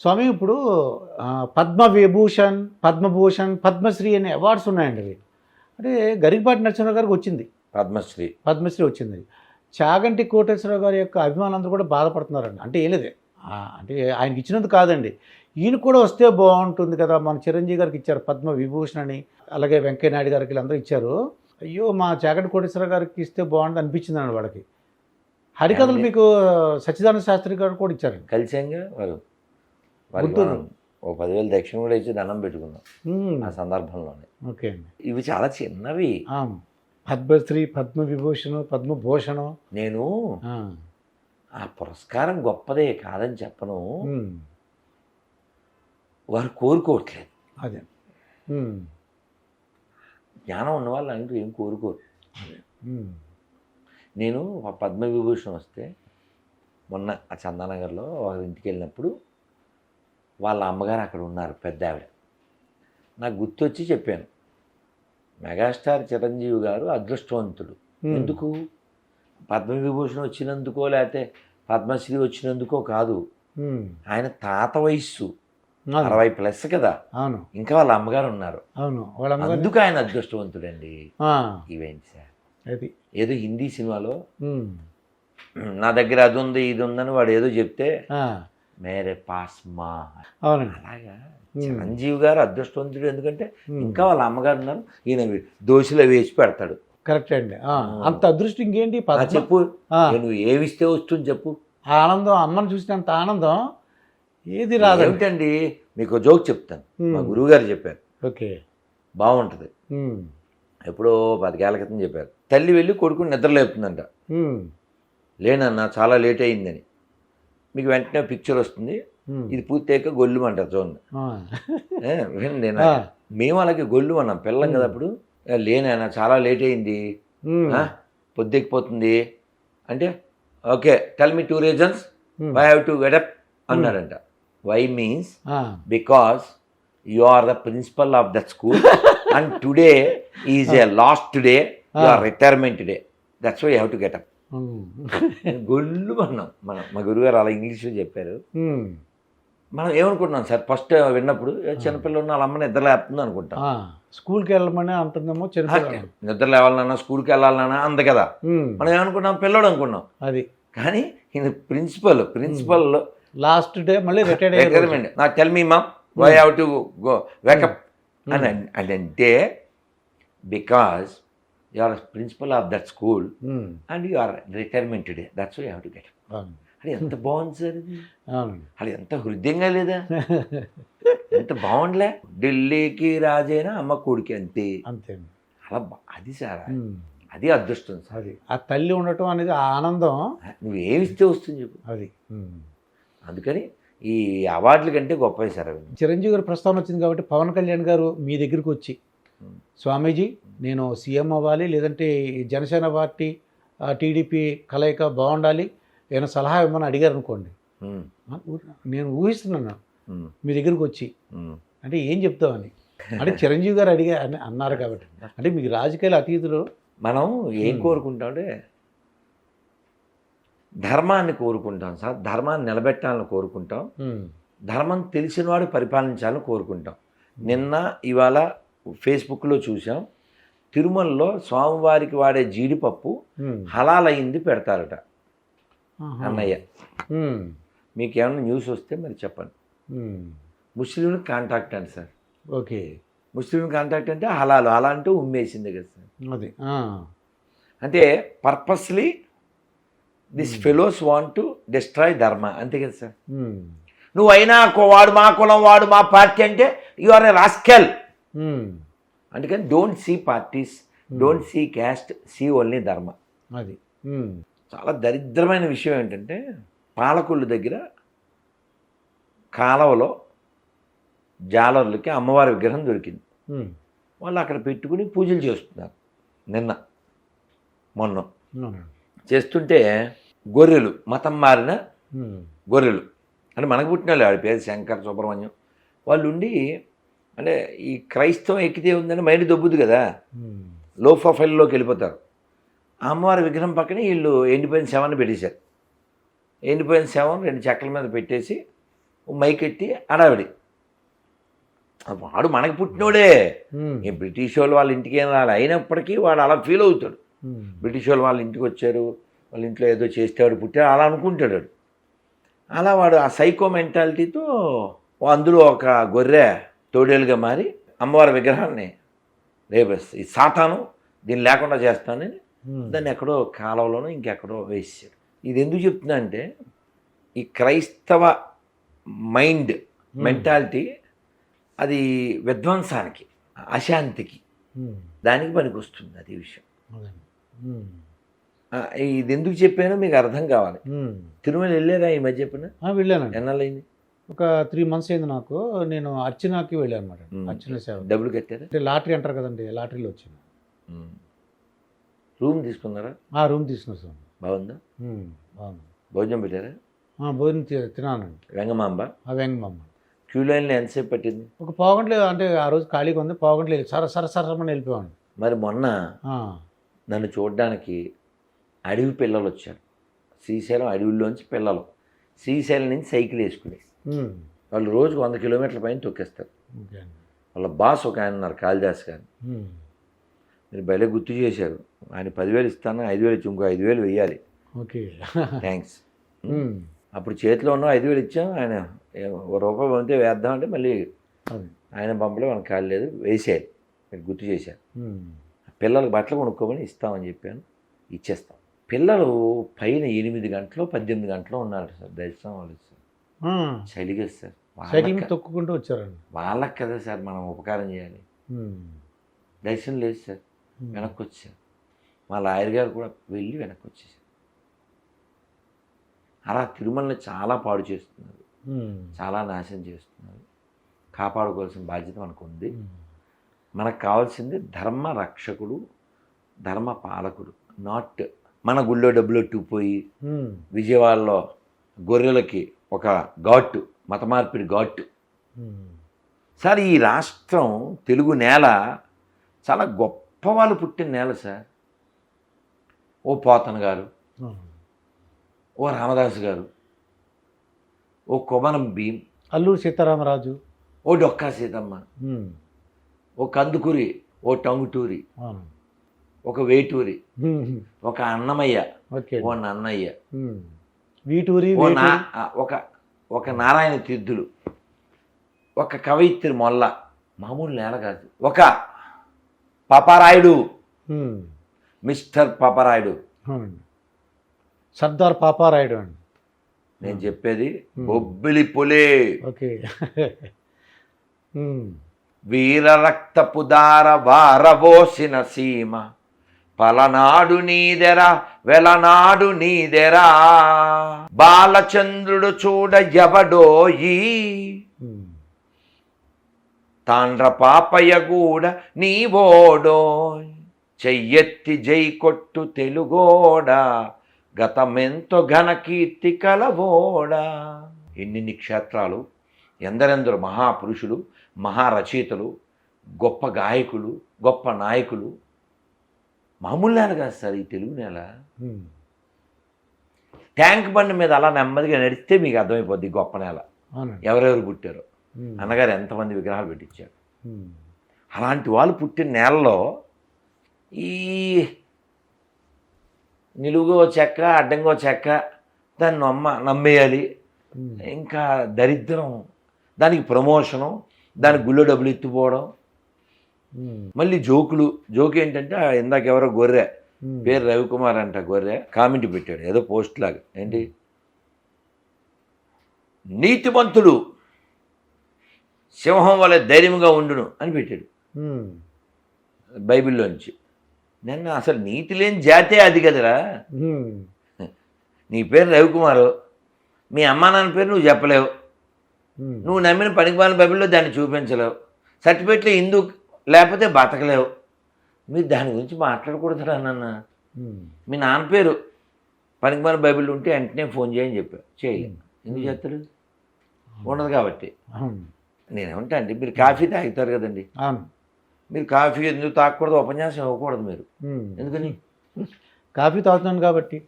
స్వామి ఇప్పుడు పద్మ విభూషణ్ పద్మభూషణ్ పద్మశ్రీ అనే అవార్డ్స్ ఉన్నాయండి అవి. అంటే గరికపాటి నరసింహరావు గారికి వచ్చింది. పద్మశ్రీ. పద్మశ్రీ వచ్చింది. చాగంటి కోటేశ్వరరావు గారి యొక్క అభిమానులందరూ కూడా బాధపడుతున్నారండి. అంటే ఏం లేదే. అంటే ఆయనకి ఇచ్చినందుకు కాదండి. ఈయన కూడా వస్తే బాగుంటుంది కదా. మన చిరంజీవి గారికి ఇచ్చారు పద్మ విభూషణ్ అని. అలాగే వెంకయ్య నాయుడు గారికి వీళ్ళందరూ ఇచ్చారు. అయ్యో మా చాగంటి కోటేశ్వరరావు గారికి ఇస్తే బాగుంటుంది అనిపించింది అండి వాళ్ళకి. హరికథలు? మీకు సచ్చిదానంద శాస్త్రి గారు కూడా ఇచ్చారండి. కలిసాంగా వారు వారికి గుంటూరు. ఓ పదివేలు దక్షిణ కూడా ఇచ్చి దండం పెట్టుకున్నాం. ఆ సందర్భంలోనే. ఓకే అండి. ఇవి చాలా చిన్నవి. పద్మశ్రీ పద్మ విభూషణ్ పద్మభూషణం. నేను ఆ, పురస్కారం గొప్పదే కాదని చెప్పను. వారు కోరుకోవట్లేదు. అదే. జ్ఞానం ఉన్న వాళ్ళు అంటూ ఏం కోరుకోరు. నేను ఆ పద్మవిభూషణ్ వస్తే మొన్న ఆ చందానగర్లో వారి ఇంటికి వెళ్ళినప్పుడు వాళ్ళ అమ్మగారు అక్కడ ఉన్నారు పెద్ద ఆవిడ నాకు గుర్తొచ్చి చెప్పాను. మెగాస్టార్ చిరంజీవి గారు అదృష్టవంతుడు. ఎందుకు? పద్మవిభూషణ్ వచ్చినందుకో లేకపోతే పద్మశ్రీ వచ్చినందుకో కాదు. ఆయన తాత వయస్సు. అరవై ప్లస్ కదా. అవును. ఇంకా వాళ్ళ అమ్మగారు ఉన్నారు. అవును. వాళ్ళ అందుకు ఆయన అదృష్టవంతుడండి. ఆ, ఈవెంట్ సార్? అది ఏదో హిందీ సినిమాలో. నా దగ్గర అది ఉంది ఇది ఉందని వాడు ఏదో చెప్తే మేరే పాస్ మా. అవునండి. అలాగా. చిరంజీవి గారు అదృష్టవంతుడు ఎందుకంటే. ఇంకా వాళ్ళ అమ్మగారు ఉన్నారు. ఈయన దోశలు వేసి పెడతాడు. కరెక్ట్ అండి. అంత అదృష్టం ఇంకేంటి? చెప్పు. నువ్వు ఏమిస్తే వస్తుంది చెప్పు. ఆ ఆనందం అమ్మని చూసినంత ఆనందం ఏది రాదండి. ఏమిటండి? మీకు జోక్ చెప్తాను. మా గురువుగారు చెప్పారు. ఓకే. బాగుంటుంది. ఎప్పుడో పదికేళ్ళ క్రితం చెప్పారు. తల్లి వెళ్ళి కొడుకుని నిద్ర లేపుతుందంట. లేనన్నా చాలా లేట్ అయిందని. మీకు వెంటనే పిక్చర్ వస్తుంది. ఇది పూర్తయ్యాక గొల్లు అంటారు చూడండి. మేము అలాగే గొల్లు అన్నాం. పిల్లం కదా అప్పుడు. "ఏ, లేనైనా చాలా లేట్ అయింది. పొద్దెక్కిపోతుంది అంటే okay tell me two reasons. Why have to get up అన్నాడంట. Why means. Because you are the principal of that school and today is a last day you are retirement day that's why have to get up. Gollu అన్నాం మనం మా గురుగారు అలా ఇంగ్లీష్లో చెప్పారు. మనం ఏమనుకుంటున్నాం sir? First విన్నప్పుడు చిన్నపిల్లలు ఉన్న వాళ్ళ అమ్మ నిద్ర లేపుతుంది అనుకుంటాం. స్కూల్కి వెళ్ళమని అంటుందేమో చిన్నపిల్లలు నిద్ర లేవాలన్నా స్కూల్కి వెళ్ళాలన్నా అంద కదా. మనం ఏమనుకున్నాం పిల్లడు అనుకున్నాం అది. కానీ ఇది ప్రిన్సిపల్ ప్రిన్సిపల్ లాస్ట్ డే మళ్ళీ రిటైర్డ్ అయ్యారు రిటైర్మెంట్. నాకు tell me mum why have to go wake up అని అంటే because you are principal of that school. And you are retirement today that's why have to get. అది ఎంత బాగుంది sir ఇది అది ఎంత హృదయంగా లేదా ఎంత బాగుండలే ఢిల్లీకి రాజైనా అమ్మ కొడుకు అంతే అంతే. అలా అది సార్ మ్మ్. అది అదృష్టం సార్ అది ఆ తల్లి ఉండటం అనేది ఆ ఆనందం నువ్వు ఏమిస్తే వస్తుంది చెప్పు అది మ్మ్. అందుకని ఈ అవార్డుల కంటే గొప్పవి సార్ చిరంజీవి గారి ప్రస్తావన వచ్చింది కాబట్టి పవన్ కళ్యాణ్ గారు మీ దగ్గరికి వచ్చి. స్వామీజీ నేను సీఎం అవ్వాలి లేదంటే జనసేన పార్టీ టీడీపీ కలయిక బాగుండాలి ఏమైనా సలహా ఇవ్వమని అడిగారు అనుకోండి నేను ఊహిస్తున్నాను. మీ దగ్గరికి వచ్చి. అంటే ఏం చెప్తామని. అంటే చిరంజీవి గారు అడిగా అని అన్నారు కాబట్టి. అంటే మీకు రాజకీయాల అతీతులు మనం ఏం. కోరుకుంటామంటే ధర్మాన్ని కోరుకుంటాం సార్. ధర్మాన్ని నిలబెట్టాలని కోరుకుంటాం. ధర్మం తెలిసినవాడు పరిపాలించాలని కోరుకుంటాం. నిన్న ఇవాళ ఫేస్బుక్లో చూసాం తిరుమలలో స్వామివారికి వాడే జీడిపప్పు మ్మ్. హలాలయ్యింది పెడతారట. అన్నయ్య. మీకు ఏమైనా న్యూస్ వస్తే మరి చెప్పండి. ముస్లింలకు కాంటాక్ట్ అండి సార్ ఓకే ముస్లిం కాంటాక్ట్ అంటే హలాలు హలా అంటే ఉమ్మేసింది కదా సార్ అది. అంటే purposely this fellows want to destroy dharma అంతే కదా సార్. నువ్వు అయినా వాడు మా కులం వాడు మా పార్టీ అంటే యు ఆర్ ఎ రాస్కెల్. అందుకని don't see parties don't see caste see only dharma అది. మ్మ్. చాలా దరిద్రమైన విషయం ఏంటంటే పాలకొల్లు దగ్గర కాలవలో జాలర్లకి అమ్మవారి విగ్రహం దొరికింది. మ్మ్. వాళ్ళు అక్కడ పెట్టుకుని పూజలు చేస్తున్నారు. నిన్న మొన్న. చేస్తుంటే గొర్రెలు మతం మారిన. గొర్రెలు. అంటే మనకు పుట్టిన వాళ్ళు వాడి పేరు? శంకర్ సుబ్రహ్మణ్యం. వాళ్ళు ఉండి అంటే ఈ క్రైస్తవం ఎక్కితే ఉందని మైండ్ దొబ్బుద్ది కదా. మ్మ్. లో ప్రొఫైల్లోకి వెళ్ళిపోతారు. అమ్మవారి విగ్రహం పక్కన వీళ్ళు ఎండిపోయిన శవాన్ని పెట్టేశారు. ఎండిపోయిన శవం రెండు చెక్కల మీద పెట్టేసి మైకెట్టి అడావిడి వాడు మనకి పుట్టినోడే. ఉమ్. ఈ బ్రిటిష్ వాళ్ళు వాళ్ళ ఇంటికి ఏం రాలి. అయినప్పటికీ వాడు అలా ఫీల్ అవుతాడు. ఉమ్. బ్రిటిష్ వాళ్ళు వాళ్ళ ఇంటికి వచ్చారు. వాళ్ళ ఇంట్లో ఏదో చేస్తే వాడు పుట్టాడు. అలా అనుకుంటాడు వాడు. అలా వాడు ఆ సైకో మెంటాలిటీతో అందులో ఒక గొర్రె తోడేలుగా మారి అమ్మవారి విగ్రహాన్ని రేపేస్తాడు ఈ సాతాను దీన్ని లేకుండా చేస్తానని. దాన్ని ఎక్కడో కాలువలోనో ఇంకెక్కడో వేసాడు ఇది ఎందుకు చెప్తున్నా అంటే ఈ క్రైస్తవ మైండ్ మెంటాలిటీ అది విధ్వంసానికి అశాంతికి. దానికి పనికి వస్తుంది అది విషయం. ఇది ఎందుకు చెప్పానో మీకు అర్థం కావాలి. తిరుమల వెళ్ళారా ఈ మధ్య చెప్పిన ఆ, వెళ్ళానండి. ఎన్నాళ్ళైంది ఒక త్రీ మంత్స్ అయింది నాకు. నేను అర్చనాకి వెళ్ళాను అనమాట. అర్చన సేవ. డబ్బులు కట్టారా? అంటే లాటరీ అంటారు కదండి లాటరీలో వచ్చింది. రూమ్ తీసుకున్నారా? ఆ రూమ్ తీసుకున్నాను సార్. బాగుందా? బాగుంది. భోజనం పెట్టారా? భోజనం తినానండి వెంగమాంబ ఆ వెంగమ్మ క్యూ లైన్లో ఎంతసేపు పట్టింది? ఒక పావుగంటలే అంటే ఆ రోజు ఖాళీగా ఉంది పావుగంటలు సర సర సరమని వెళ్ళిపోయాను. మరి మొన్న నన్ను చూడడానికి అడవి పిల్లలు వచ్చారు. శ్రీశైలం అడవుల్లోంచి పిల్లలు. శ్రీశైలం నుంచి సైకిల్ వేసుకుని ఉమ్, వాళ్ళు రోజుకు వంద కిలోమీటర్ల పైన తొక్కేస్తారు. వాళ్ళ బాస్ ఒక ఆయన ఉన్నారు కాళిదాస్ గారు. ఉమ్, మీరు భలే గుర్తు చేశారు. ఆయన పదివేలు ఇస్తాను ఐదు వేలు ఇచ్చి ఇంకో ఐదు వేలు వెయ్యాలి ఓకే థ్యాంక్స్ ఉమ్, అప్పుడు చేతిలో ఉన్న ఐదు వేలు ఇచ్చాం ఆయన రూపాయి పంపితే వేద్దామంటే మళ్ళీ అది. ఆయన పంపలే మనకు కాలేదు వేసేయాలి. మీరు గుర్తు చేశారు. పిల్లలకు బట్టలు కొనుక్కోమని ఇస్తామని చెప్పాను ఇచ్చేస్తాం. పిల్లలు పైన ఎనిమిది గంటలు పద్దెనిమిది గంటలు ఉన్నారు సార్ దర్శనం వాళ్ళు చలిగా సార్. సైకిల్ తొక్కుకుంటూ వచ్చారండి. వాళ్ళకి కదా సార్ మనం ఉపకారం చేయాలి. దర్శనం లేదు సార్. వెనక్కి వచ్చారు మా లాయర్ గారు కూడా వెళ్ళి వెనక్కి వచ్చేసారు అలా తిరుమలని చాలా పాడు చేస్తున్నారు. చాలా నాశనం చేస్తున్నారు. కాపాడుకోవాల్సిన బాధ్యత మనకు ఉంది. మనకు కావాల్సింది ధర్మ రక్షకుడు ధర్మ పాలకుడు. నాట్ మన గుళ్ళో డబ్బులు ఉమ్, విజయవాడలో గొర్రెలకి ఒక ఘాటు మత మార్పిడి ఘాటు సార్ ఈ రాష్ట్రం తెలుగు నేల చాలా గొప్ప వాళ్ళు పుట్టిన నేల సార్ ఓ పోతన గారు. ఓ రామదాసు గారు ఓ కొమరం భీం అల్లూరు సీతారామరాజు ఓ డొక్కా సీతమ్మ ఓ కందుకూరి ఓ టంగుటూరి. ఒక వేటూరి ఒక అన్నమయ్య ఓ నన్నయ్య. వీటూరి ఒక ఒక నారాయణ తీర్థులు ఒక కవయిత్రి మొల్ల మామూలు నేల కాదు ఒక పాపారాయుడు మిస్టర్ పాపారాయుడు. సర్దార్ పాపారాయుడు అండి. నేను చెప్పేది. బొబ్బిలి పులే. ఓకే. వీర రక్తపు దార వారబోసిన సీమ. పలనాడు నీదెరా వెలనాడు నీదెరా. బాలచంద్రుడు చూడ ఎవడోయి? తాండ్ర పాపయ్యగూడ కూడా నీవోడోయ్ చెయ్యెత్తి జై కొట్టు తెలుగోడా? గతమెంతో ఘనకీర్తి కలవోడ? కలవోడా ఎన్నిన్ని క్షేత్రాలు ఎందరెందరు మహాపురుషులు మహారచయితలు గొప్ప గాయకులు గొప్ప నాయకులు మామూలు నేల కాదు సార్ ఈ తెలుగు నేల. ట్యాంక్ బండి మీద అలా నెమ్మదిగా నడిస్తే మీకు అర్థమైపోద్ది గొప్ప నేల. ఎవరెవరు పుట్టారో. అన్నగారు ఎంతమంది విగ్రహాలు పెట్టించారు. అలాంటి వాళ్ళు పుట్టిన నేలలో ఈ నిలువుగో చెక్క అడ్డంగో చెక్క దాన్ని నమ్మ నమ్మేయాలి. ఇంకా దరిద్రం. దానికి ప్రమోషను దానికి గుళ్ళో డబ్బులు ఎత్తుపోవడం మళ్ళీ జోకులు జోక్ ఏంటంటే ఇందాక ఎవరో గొర్రె పేరు రవికుమార్ అంట గొర్రె కామెంట్ పెట్టాడు ఏదో పోస్ట్ లాగా. ఏంటి? నీతిమంతుడు సింహం వల్ల ధైర్యంగా ఉండును అని పెట్టాడు. బైబిల్లోంచి. నిన్న అసలు నీతి లేని జాతే అది కదరా? నీ పేరు రవికుమారు మీ అమ్మా నాన్న పేరు నువ్వు చెప్పలేవు. నువ్వు నమ్మిన పనికిమాలిన బైబిల్లో దాన్ని చూపించలేవు. సర్టిఫికెట్లు ఇందు లేకపోతే బతకలేవు. మీరు దాని గురించి మాట్లాడకూడదురా నాన్న. మీ నాన్న పేరు. పనికిమాలిన బైబిల్ ఉంటే వెంటనే ఫోన్ చేయని చెప్పా. చేయలేదు ఎందుకు చేస్తాడు ఉండదు కాబట్టి. నేనేమంటా అంటే మీరు కాఫీ తాగుతారు కదండి. మీరు కాఫీ ఎందుకు తాగకూడదు? ఉపన్యాసం ఇవ్వకూడదు మీరు. ఎందుకని? కాఫీ తాగుతున్నాను కాబట్టి.